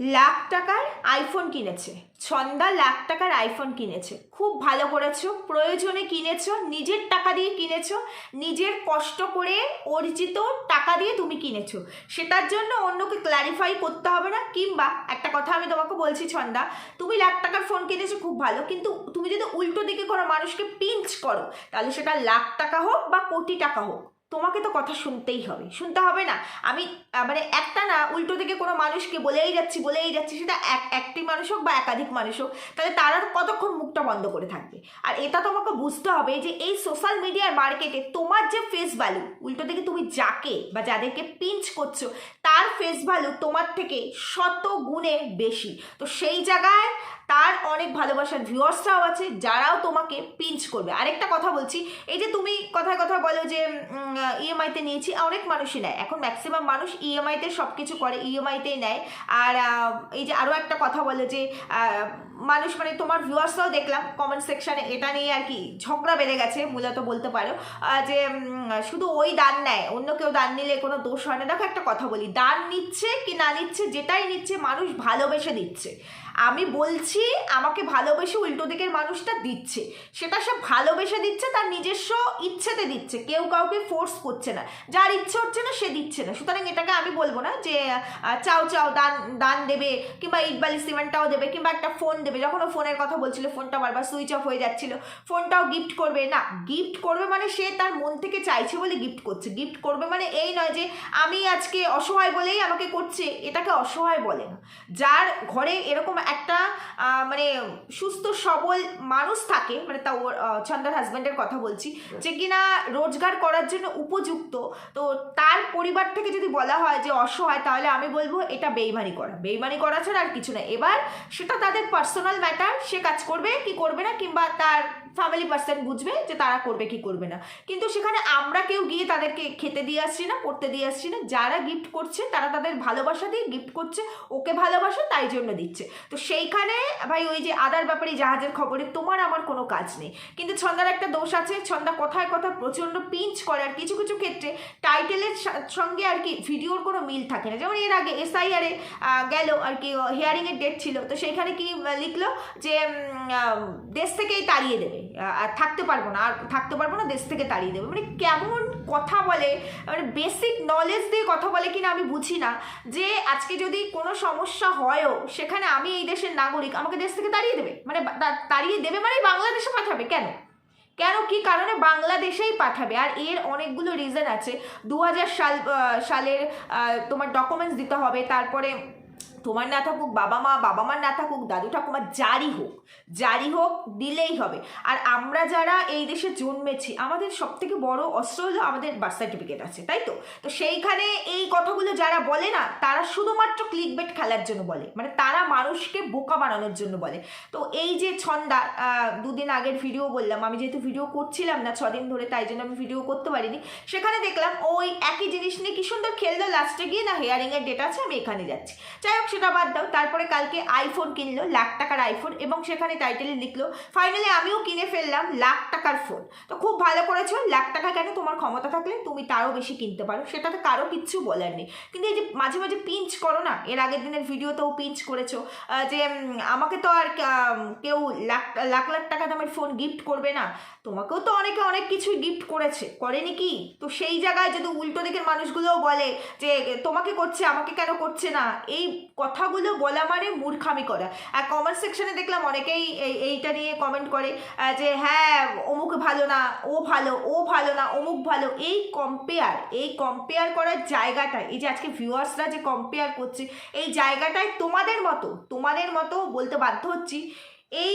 লাখ টাকার আইফোন কিনেছে। ছন্দা লাখ টাকার আইফোন কিনেছে। খুব ভালো করেছ, প্রয়োজনে কিনেছো, নিজের টাকা দিয়ে কিনেছো, নিজের কষ্ট করে অর্জিত টাকা দিয়ে তুমি কিনেছো। সেটার জন্য অন্যকে ক্ল্যারিফাই করতে হবে না, কিংবা একটা কথা আমি তোমাকে বলছি ছন্দা, তুমি লাখ টাকার ফোন কিনেছো, খুব ভালো, কিন্তু তুমি যদি উল্টো দিকে কোনো মানুষকে পিঞ্চ করো, তাহলে সেটা লাখ টাকা হোক বা কোটি টাকা হোক। তোমাকে তো কথা শুনতেই হবে। শুনতে হবে না। আমি মানে একটা না, উল্টো দিকে কোনো মানুষকে বলেই যাচ্ছি বলেই যাচ্ছি, সেটা এক, একটি মানুষ হোক বা একাধিক মানুষ হোক, তাহলে তারা কতক্ষণ মুখটা বন্ধ করে থাকবে? আর এটা তোমাকে বুঝতে হবে যে এই সোশ্যাল মিডিয়ার মার্কেটে তোমার যে ফেস ভ্যালু উল্টো দিকে তুমি যাকে বা যাদেরকে পিঞ্চ করছ, তার ফেস ভ্যালু তোমার থেকে শত গুণে বেশি। তো সেই জায়গায় তার অনেক ভালোবাসার ভিউয়ার্সরাও আছে, যারাও তোমাকে পিঞ্চ করবে। আরেকটা কথা বলছি, এই যে তুমি কথায় কথা বলো যে ইএমআইতে নিয়েছি, অনেক মানুষই নেয়। এখন ম্যাক্সিমাম মানুষ ইএমআইতে সব কিছু করে ইএমআইতেই নেয়। আর এই যে আরও একটা কথা বলো যে মানুষ মানে তোমার ভিউয়ার্সরাও দেখলাম কমেন্ট সেকশানে এটা নিয়ে আর কি ঝগড়া বেড়ে গেছে, মূলত বলতে পারো। যে শুধু ওই দান নেয়, অন্য কেউ দান নিলে কোনো দোষ হয় না। দেখো একটা কথা বলি, দান নিচ্ছে কি না নিচ্ছে, যেটাই নিচ্ছে মানুষ ভালোবেসে দিচ্ছে। আমি বলছি, আমাকে ভালোবেসে উল্টো দিকের মানুষটা দিচ্ছে। সেটা সে ভালোবেসে দিচ্ছে, তার নিজস্ব ইচ্ছেতে দিচ্ছে। কেউ কাউকে ফোর্স করছে না। যার ইচ্ছে হচ্ছে না, সে দিচ্ছে না। সুতরাং এটাকে আমি বলব না যে চাও চাও, দান দান দেবে, কিংবা ইটবালি সিমেন্টটাও দেবে, কিংবা একটা ফোন দেবে। যখন ও ফোনের কথা বলছিল ফোনটা বারবার সুইচ অফ হয়ে যাচ্ছিল ফোনটাও গিফট করবে। না গিফট করবে মানে সে তার মন থেকে চাইছে বলে গিফট করছে। গিফট করবে মানে এই নয় যে আমি আজকে অসহায় বলেই আমাকে করছে। এটাকে অসহায় বলে না। যার ঘরে এরকম একটা মানে সুস্থ সবল মানুষ থাকে মানে তা ওর আহ, চন্দার হাজব্যান্ডের কথা বলছি যে কিনা রোজগার করার জন্য উপযুক্ত তো তার পরিবার থেকে যদি বলা হয় যে অসহায় তাহলে আমি বলব এটা বেইমানি করা। বেইমানি করা ছাড়া আর কিছু না। এবার সেটা তাদের পার্সোনাল ম্যাটার সে কাজ করবে কি করবে না কিংবা তার ফ্যামিলি পার্সন বুঝবে যে তারা করবে কি করবে না। কিন্তু সেখানে আমরা কেউ গিয়ে তাদেরকে খেতে দিয়ে আসছি না, পড়তে দিয়ে আসছি না। যারা গিফট করছে, তারা তাদের ভালোবাসা দিয়ে গিফট করছে, ওকে ভালোবাসে, তাই জন্য দিচ্ছে। তো সেইখানে ভাই ওই যে আদার ব্যাপারে জাহাজের খবরে তোমার আমার কোনো কাজ নেই। কিন্তু ছন্দার একটা দোষ আছে, ছন্দা কথায় কথা প্রচণ্ড পিঞ্চ করে। আর কিছু কিছু ক্ষেত্রে টাইটেলের সঙ্গে আর কি ভিডিওর কোনো মিল থাকে না। যেমন এর আগে এসআইআরে গেল আর কি হিয়ারিংয়ের ডেট ছিল। তো সেইখানে কি লিখলো যে দেশ থেকেই তাড়িয়ে দেবে। আর থাকতে পারব না, আর থাকতে পারব না, দেশ থেকে তাড়িয়ে দেবে। মানে কেমন কথা বলে মানে বেসিক নলেজ দিয়ে কথা বলে কিনা আমি বুঝি না, যে আজকে যদি কোনো সমস্যা হয়ও, সেখানে আমি এই দেশের নাগরিক, আমাকে দেশ থেকে তাড়িয়ে দেবে? মানে তাড়িয়ে দেবে মানে বাংলাদেশে পাঠাবে কেন? কেন কি কারণে বাংলাদেশেই পাঠাবে? আর এর অনেকগুলো রিজন আছে। দু হাজার সাল সালের তোমার ডকুমেন্টস দিতে হবে, তারপরে তোমার না থাকুক, বাবা মা, বাবা মার না থাকুক, দাদু ঠাকুমা যারই হোক যারই হোক, দিলেই হবে। আর আমরা যারা এই দেশে জন্মেছি, আমাদের সব থেকে বড় অস্ত্র হলো আমাদের বার্থ সার্টিফিকেট আছে, তাই তো? তো সেইখানে এই কথাগুলো যারা বলে না, তারা শুধুমাত্র ক্লিক বেট খেলার জন্য বলে। মানে তারা মানুষকে বোকা বানানোর জন্য বলে। তো এই যে ছন্দা দুদিন আগের ভিডিও বললাম, আমি যেহেতু ভিডিও করছিলাম না ছদিন ধরে, তাই জন্য আমি ভিডিও করতে পারিনি, সেখানে দেখলাম, ওই একই জিনিস নিয়ে কি সুন্দর খেললো লাস্টে গিয়ে না হেয়ারিংয়ের ডেট আছে, আমি এখানে যাচ্ছি। যাই হোক সেটা বাদ দাও। তারপরে কালকে আইফোন কিনলো, লাখ টাকার আইফোন এবং সেখানে টাইটেলে লিখলো ফাইনালি আমিও কিনে ফেললাম লাখ টাকার ফোন তো খুব ভালো করেছ, লাখ টাকা কেন তোমার ক্ষমতা থাকলে তুমি তারও বেশি কিনতে পারো, সেটাতে কারও কিচ্ছু বলার নেই। কিন্তু এই যে মাঝে মাঝে পিঞ্চ করো না, এর আগের দিনের ভিডিওতেও পিঞ্চ করেছ যে আমাকে তো আর কেউ লাখ লাখ লাখ টাকা দামের ফোন গিফট করবে না। তোমাকেও তো অনেকে অনেক কিছুই গিফট করেছে, করেনি কি? তো সেই জায়গায় যদি উল্টো দিকের মানুষগুলোও বলে যে, তোমাকে করছে, আমাকে কেন করছে না? এই কথাগুলো বলা মানে মূর্খামি করা। আর কমেন্ট সেকশনে দেখলাম অনেকেই এই, এইটা নিয়ে কমেন্ট করে যে হ্যাঁ অমুক ভালো না, ও ভালো ও ভালো না, অমুক ভালো। এই কম্পেয়ার এই কম্পেয়ার করার জায়গাটায়, এই যে আজকে ভিউয়ার্সরা যে কম্পেয়ার করছে, এই জায়গাটায় তোমাদের মতো তোমাদের মতো বলতে বাধ্য হচ্ছি, এই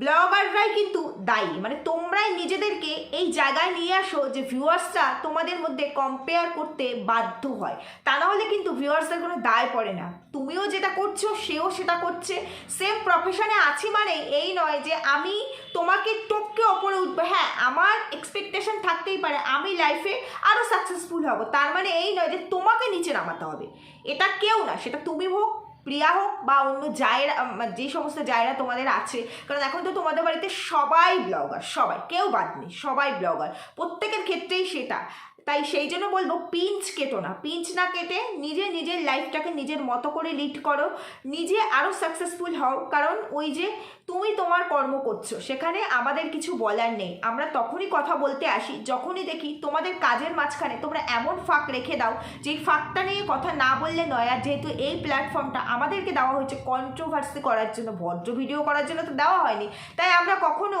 ব্লগাররাই কিন্তু দায়ী। মানে তোমরাই নিজেদেরকে এই জায়গায় নিয়ে আসো যে ভিউয়ার্সরা তোমাদের মধ্যে কম্পেয়ার করতে বাধ্য হয়। তা না হলে কিন্তু ভিউয়ার্সদের কোনো দায় পড়ে না। তুমিও যেটা করছ, সেও সেটা করছে। সেম প্রফেশনে আছি মানে এই নয় যে আমি তোমাকে টপকে ওপরে উঠবো। হ্যাঁ আমার এক্সপেকটেশন থাকতেই পারে আমি লাইফে আরও সাকসেসফুল হব। তার মানে এই নয় যে তোমাকে নিচে নামাতে হবে। এটা কেউ না, সেটা তুমি হোক প্রিয়া হোক বা অন্য জায়রা উম, যে সমস্ত জায়রা তোমাদের আছে কারণ এখন তো তোমাদের বাড়িতে সবাই ব্লগার সবাই কেউ বাদ নেই সবাই ব্লগার প্রত্যেকের ক্ষেত্রেই সেটা। তাই সেই জন্য বলব পিঞ্চ কেটো না পিঞ্চ না কেটে নিজে নিজের লাইফটাকে নিজের মতো করে লিড করো নিজে আরও সাকসেসফুল হও কারণ ওই যে তুমি তোমার কর্ম করছ। সেখানে আমাদের কিছু বলার নেই। আমরা তখনই কথা বলতে আসি, যখনই দেখি তোমাদের কাজের মাঝখানে তোমরা এমন ফাঁক রেখে দাও যে এই ফাঁকটা নিয়ে কথা না বললে নয়। আর যেহেতু এই প্ল্যাটফর্মটা আমাদেরকে দেওয়া হয়েছে কন্ট্রোভার্সি করার জন্য, ভদ্র ভিডিও করার জন্য তো দেওয়া হয়নি। তাই আমরা কখনো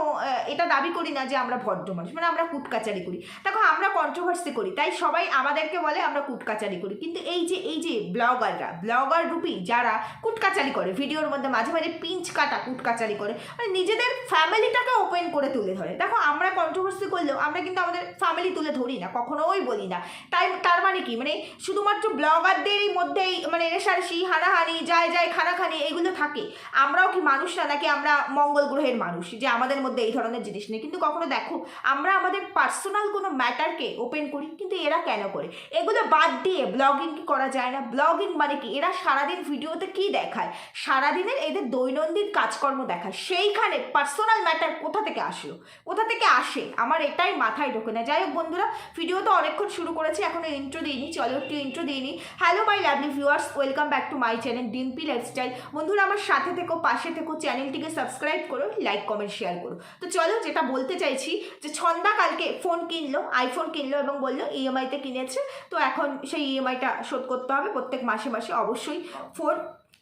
এটা দাবি করি না যে আমরা ভদ্র মানুষ মানে আমরা কুটকাচারি করি। দেখো, আমরা কন্ট্রোভার্সি করি, তাই সবাই আমাদেরকে বলে আমরা কুটকাচারি করি। কিন্তু এই যে এই যে ব্লগাররা ব্লগার রূপী যারা কুটকাচারি করে ভিডিওর মধ্যে মাঝে মাঝে পিঞ্চ কাটা কুটকাচারি করে। মানে নিজেদের ফ্যামিলিটাকে ওপেন করে তুলে ধরে। দেখো, আমরা কন্ট্রোভার্সি করলেও আমরা কিন্তু আমাদের ফ্যামিলি তুলে ধরি না, কখনোই বলি না। তাই তার মানে কি? মানে শুধুমাত্র ব্লগারদেরই মধ্যেই মানে রেশারেশি হানাহানি, যায় যায় খানাখানি এগুলো থাকে। আমরাও কি মানুষ না, নাকি আমরা মঙ্গল গ্রহের মানুষ, যে আমাদের মধ্যে এই ধরনের জিনিস নেই? কিন্তু কখনো দেখো, আমরা আমাদের পার্সোনাল কোনো ম্যাটারকে ওপেন করি, কিন্তু এরা কেন করে? এগুলো বাদ দিয়ে ব্লগিং কি করা যায় না? ব্লগিং মানে কি? এরা সারাদিন ভিডিওতে কি দেখায়? সারাদিনের এদের দৈনন্দিন কাজকর্ম দেখায়। সেইখানে পার্সোনাল ম্যাটার কোথা থেকে আসলো? কোথা থেকে আসে? আমার এটাই মাথায় ঢোকে না। যাই হোক বন্ধুরা ভিডিও তো অনেকক্ষণ শুরু করেছি, এখনও ইন্ট্রো দিইনি, চলো একটু ইন্ট্রো দিইনি hello my lovely viewers welcome back to my channel Dimpi lifestyle বন্ধুরা, আমার সাথে থেকো, পাশে থেকো চ্যানেলটিকে সাবস্ক্রাইব করো লাইক কমেন্ট শেয়ার করো। তো চলো, যেটা বলতে চাইছি, যে ছন্দা কালকে ফোন কিনলো আইফোন কিনলো এবং বলল ইএমআইতে কিনেছে। তো এখন সেই ইএমআইটা শোধ করতে হবে। প্রত্যেক মাসে মাসে অবশ্যই ফোন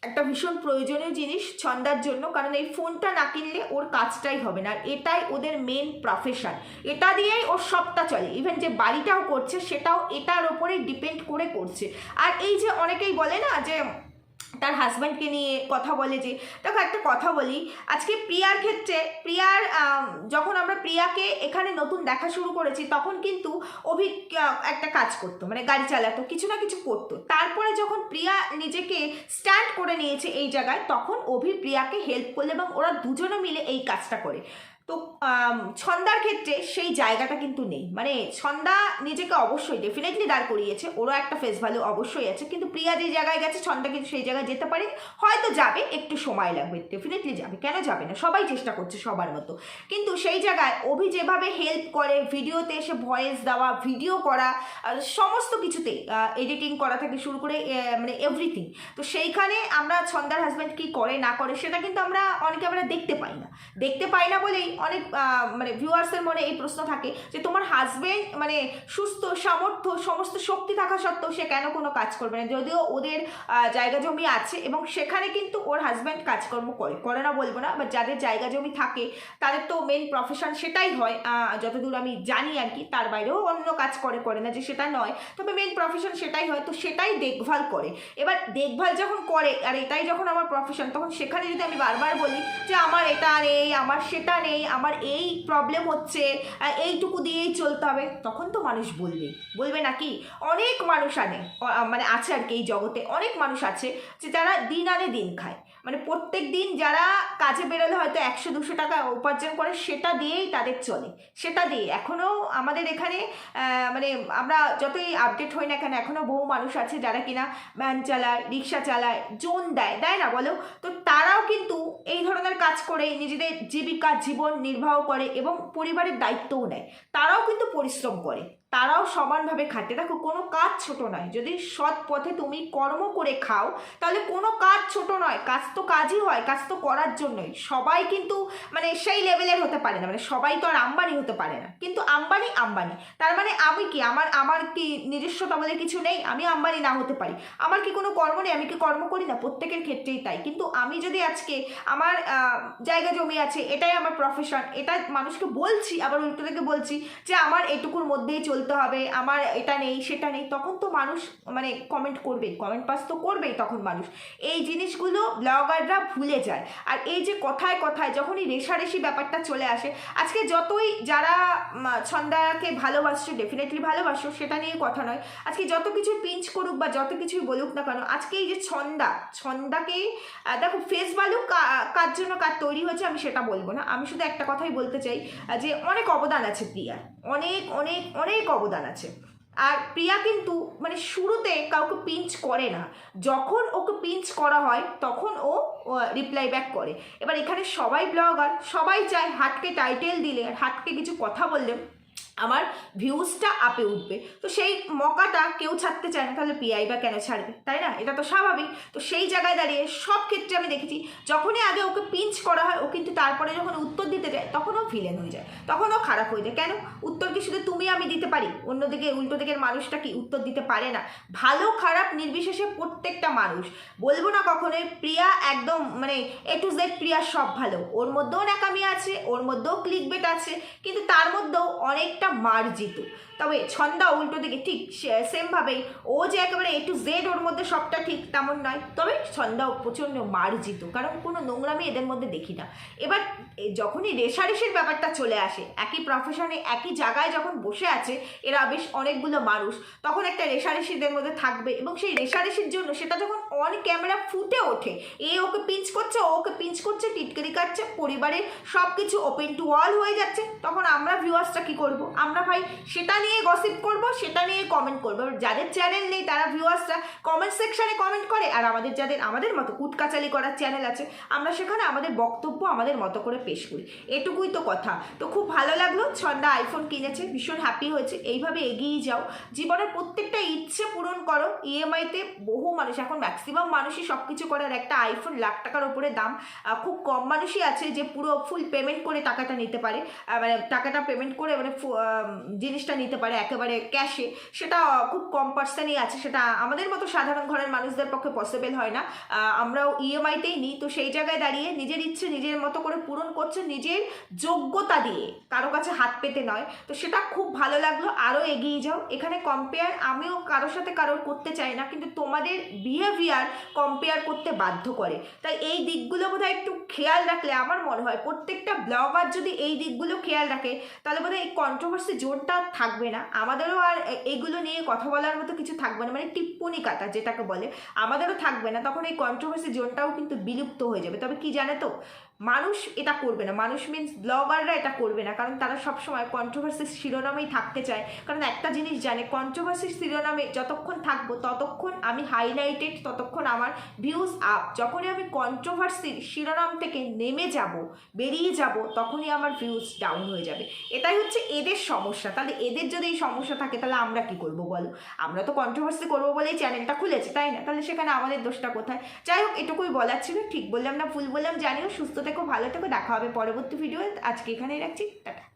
একটা ভীষণ প্রয়োজনীয় জিনিস ছন্দার জন্য, কারণ এই ফোনটা না কিনলে ওর কাজটাই হবে না। আর এটাই ওদের মেন প্রফেশন এটা দিয়েই ওর সবটা চলে। ইভেন যে বাড়িটাও করছে, সেটাও এটার ওপরে ডিপেন্ড করে করছে। আর এই যে অনেকেই বলে না যে তার হাজব্যান্ডকে নিয়ে কথা বলে যে, দেখো একটা কথা বলি, আজকে প্রিয়ার ক্ষেত্রে, প্রিয়ার যখন আমরা প্রিয়াকে এখানে নতুন দেখা শুরু করেছি, তখন কিন্তু অভি একটা কাজ করতো মানে গাড়ি চালাতো, কিছু না কিছু করতো। তারপরে যখন প্রিয়া নিজেকে স্ট্যান্ড করে নিয়েছে এই জায়গায়, তখন অভি প্রিয়াকে হেল্প করলে এবং ওরা দুজনে মিলে এই কাজটা করে। তো ছন্দার ক্ষেত্রে সেই জায়গাটা কিন্তু নেই। মানে ছন্দা নিজেকে অবশ্যই ডেফিনেটলি দাঁড় করিয়েছে, ওরও একটা ফেস ভ্যালু অবশ্যই আছে, কিন্তু প্রিয়া যে জায়গায় গেছে, ছন্দা কিন্তু সেই জায়গায় যেতে পারে। হয়তো যাবে, একটু সময় লাগবে ডেফিনেটলি যাবে। কেন যাবে না? সবাই চেষ্টা করছে সবার মতো। কিন্তু সেই জায়গায় অভি যেভাবে হেল্প করে, ভিডিওতে এসে ভয়েস দেওয়া ভিডিও করা সমস্ত কিছুতেই এডিটিং করা থেকে শুরু করে মানে এভরিথিং তো সেইখানে আমরা ছন্দার হাজব্যান্ড কি করে, না করে, সেটা কিন্তু আমরা অনেকে আমরা দেখতে পাই না। দেখতে পাই না বলেই অনেক মানে ভিউয়ার্সের মনে এই প্রশ্ন থাকে যে তোমার হাজবেন্ড মানে সুস্থ, সামর্থ্য, সমস্ত শক্তি থাকা সত্ত্বেও সে কেন কোনো কাজ করবে না? যদিও ওদের জায়গা জমি আছে এবং সেখানে কিন্তু ওর হাজব্যান্ড কাজকর্ম করে করে না বলব না বা যাদের জায়গা জমি থাকে, তাদের তো মেন প্রফেশন সেটাই হয় যতদূর আমি জানি আর কি, তার বাইরেও অন্য কাজ করে করে না যে সেটা নয়, তবে মেন প্রফেশন সেটাই হয়, তো সেটাই দেখভাল করে। এবার দেখভাল যখন করে, আর এটাই যখন আমার প্রফেশন তখন সেখানে যদি আমি বারবার বলি যে আমার এটা নেই, আমার সেটা নেই আমার এই প্রবলেম হচ্ছে এইটুকু দিয়েই চলতে হবে। তখন তো মানুষ বলবে। বলবে নাকি অনেক মানুষ আনে। মানে আছে আর কি এই জগতে অনেক মানুষ আছে যে যারা দিন আনে দিন খায়। মানে প্রত্যেক দিন যারা কাজে বেরোলে হয়তো একশো, দুশো টাকা উপার্জন করে, সেটা দিয়েই তাদের চলে। সেটা দিয়ে এখনও আমাদের এখানে মানে আমরা যতই আপডেট হই না কেন এখনও বহু মানুষ আছে যারা কিনা ভ্যান চালায়, রিক্সা চালায়, জোন দেয়। দেয় না বলো? তো তারাও কিন্তু এই ধরনের কাজ করে, নিজেদের জীবিকা, জীবন নির্বাহ করে এবং পরিবারের দায়িত্বও নেয়। তারাও কিন্তু পরিশ্রম করে। তারাও সমানভাবে খাটে দেখো, কোনো কাজ ছোট নয়। যদি সৎ পথে তুমি কর্ম করে খাও, তাহলে কোনো কাজ ছোট নয়। কাজ তো কাজই হয়, কাজ তো করার জন্যই। সবাই কিন্তু মানে সেই লেভেলের হতে পারে না। মানে সবাই তো আর আম্বানি হতে পারে না। কিন্তু আম্বানি আম্বানি। তার মানে আমি কি? আমার আমার কি নিজস্বতা বলে কিছু নেই? আমি আম্বানি না হতে পারি। আমার কি কোনো কর্ম নেই? আমি কি কর্ম করি না? প্রত্যেকের ক্ষেত্রেই তাই। কিন্তু আমি যদি আজকে আমার জায়গা জমি আছে, এটাই আমার প্রফেশন এটা মানুষকে বলছি, আবার উল্টো থেকে বলছি যে আমার এটুকুর মধ্যেই চলতে হবে, আমার এটা নেই, সেটা নেই। তখন তো মানুষ মানে কমেন্ট করবে কমেন্ট পাস তো করবেই তখন মানুষ। এই জিনিসগুলো ব্লগাররা ভুলে যায়। আর এই যে কথায় কথায় যখনই রেশারেশি ব্যাপারটা চলে আসে, আজকে যতই যারা ছন্দাকে ভালোবাসছো ডেফিনেটলি ভালোবাসো, সেটা নিয়ে কথা নয়। আজকে যত কিছু পিঞ্চ করুক বা যত কিছুই বলুক না কেন, আজকে এই যে ছন্দা, ছন্দাকে দেখো ফেস ভ্যালু কার জন্য কার তৈরি হয়েছে আমি সেটা বলব না। আমি শুধু একটা কথাই বলতে চাই যে অনেক অবদান আছে প্রিয়ার। অনেক অনেক অনেক অবদান আছে। আর প্রিয়া কিন্তু মানে শুরুতে কাউকে পিঞ্চ করে না। যখন ওকে পিঞ্চ করা হয়, তখন ও রিপ্লাই ব্যাক করে। এবার এখানে সবাই ব্লগার সবাই চায় হাটকে টাইটেল দিলে হাটকে কিছু কথা বললে। আমার ভিউজটা আপে উঠবে। তো সেই মকাটা কেউ ছাড়তে চায় না, তাহলে পিআই বা কেন ছাড়বে? তাই না? এটা তো স্বাভাবিক। তো সেই জায়গায় দাঁড়িয়ে সব ক্ষেত্রে আমি দেখেছি, যখনই আগে ওকে পিঞ্চ করা হয়, ও কিন্তু তারপরে যখন উত্তর দিতে যায়, তখন ও ভিলেন হয়ে যায়, তখন ও খারাপ হয়ে যায়। কেন? উত্তর কি শুধু তুমি আমি দিতে পারি? অন্যদিকে উল্টো দিকের মানুষটা কি উত্তর দিতে পারে না? ভালো, খারাপ, নির্বিশেষে প্রত্যেকটা মানুষ। বলব না কখনোই, প্রিয়া একদম মানে এ টু জেড প্রিয়া সব ভালো। ওর মধ্যেও ন্যাকামি আছে, ওর মধ্যেও ক্লিক বেট আছে, কিন্তু তার মধ্যেও অনেকটা মার্জিত। তবে ছন্দা উল্টো দিকে ঠিক সেমভাবেই, ও যে একেবারে এ টু জেড ওর মধ্যে সবটা ঠিক তেমন নয়। তবে ছন্দাও প্রচণ্ড মার্জিত, কারণ কোনো নোংরামি এদের মধ্যে দেখি না। এবার যখনই রেশারেশির ব্যাপারটা চলে আসে, একই প্রফেশনে একই জায়গায় যখন বসে আছে, এরা বেশ অনেকগুলো মানুষ, তখন একটা রেশারেশিদের মধ্যে থাকবে এবং সেই রেশারেশির জন্য সেটা যখন অন ক্যামেরা ফুটে ওঠে। এ ওকে পিঞ্চ করছে ওকে পিঞ্চ করছে, টিটকারি কাটছে পরিবারে সব কিছু ওপেন টু অল হয়ে যাচ্ছে। তখন আমরা ভিউয়ার্সটা কি করব? আমরা ভাই সেটা নিয়ে গসিপ করব, সেটা নিয়ে কমেন্ট করব। যাদের চ্যানেল নেই, তারা ভিউয়ার্সরা কমেন্ট সেকশানে কমেন্ট করে। আর আমাদের যাদের, আমাদের মতো কুটকাচালি করার চ্যানেল আছে, আমরা সেখানে আমাদের বক্তব্য আমাদের মতো করে পেশ করি। এটুকুই তো কথা। তো খুব ভালো লাগল, ছন্দা আইফোন কিনেছে, ভীষণ হ্যাপি হয়েছে। এইভাবে এগিয়ে যাও। জীবনের প্রত্যেকটা ইচ্ছে পূরণ করো। ইএমআইতে বহু মানুষ এখন ম্যাক্সিমাম মানুষই সব কিছু করার একটা আইফোন লাখ টাকার উপরে দাম। খুব কম মানুষই আছে যে পুরো ফুল পেমেন্ট করে টাকাটা নিতে পারে। মানে টাকাটা পেমেন্ট করে মানে জিনিসটা নিতে পারে একেবারে ক্যাশে সেটা খুব কম পার্সেন্টই আছে। সেটা আমাদের মতো সাধারণ ঘরের মানুষদের পক্ষে পসিবল হয় না। আমরাও ইএমআইতেই নিই। তো সেই জায়গায় দাঁড়িয়ে নিজের ইচ্ছে, নিজের মতো করে পূরণ করছে নিজের যোগ্যতা দিয়ে। কারও কাছে হাত পেতে নয়। তো সেটা খুব ভালো লাগল। আরও এগিয়ে যাও। এখানে কম্পেয়ার আমিও কারোর সাথে কারোর করতে চাই না। কিন্তু তোমাদের বিহেভিয়ার কম্পেয়ার করতে বাধ্য করে। তাই এই দিকগুলো বোধহয় একটু খেয়াল রাখলে আমার মনে হয় প্রত্যেকটা ব্লগার যদি এই দিকগুলো খেয়াল রাখে, তাহলে বোধহয় এই কন্ট্রোভার্সি জোরটা আর থাকবে না। আমাদেরও আর এগুলো নিয়ে কথা বলার মতো কিছু থাকবে না। মানে টিপ্পনি কাটা যেটাকে বলে, আমাদেরও থাকবে না। তখন এই কন্ট্রোভার্সি জোনটাও কিন্তু বিলুপ্ত হয়ে যাবে। তবে কি জানে তো মানুষ এটা করবে না। মানুষ মিন্স ব্লগাররা এটা করবে না। কারণ তারা সবসময় কন্ট্রোভার্সির শিরোনামেই থাকতে চায়। কারণ একটা জিনিস জানে কন্ট্রোভার্সির শিরোনামে যতক্ষণ থাকব, ততক্ষণ আমি হাইলাইটেড ততক্ষণ আমার ভিউজ আপ যখনই আমি কন্ট্রোভার্সির শিরোনাম থেকে নেমে যাব, বেরিয়ে যাব, তখনই আমার ভিউজ ডাউন হয়ে যাবে। এটাই হচ্ছে এদের সমস্যা। তাহলে এদের যদি এই সমস্যা থাকে, তাহলে আমরা কি করব বলো? আমরা তো কন্ট্রোভার্সি করব বলেই চ্যানেলটা খুলেছি, তাই না? তাহলে সেখানে আমাদের দোষটা কোথায়? যাই হোক, এটুকুই বলার ছিল। ঠিক বললাম না, ভুল বললাম, জানিও, সুস্থ ভালো থেকো দেখা হবে পরবর্তী ভিডিও আজকে এখানেই রাখছি টাটা।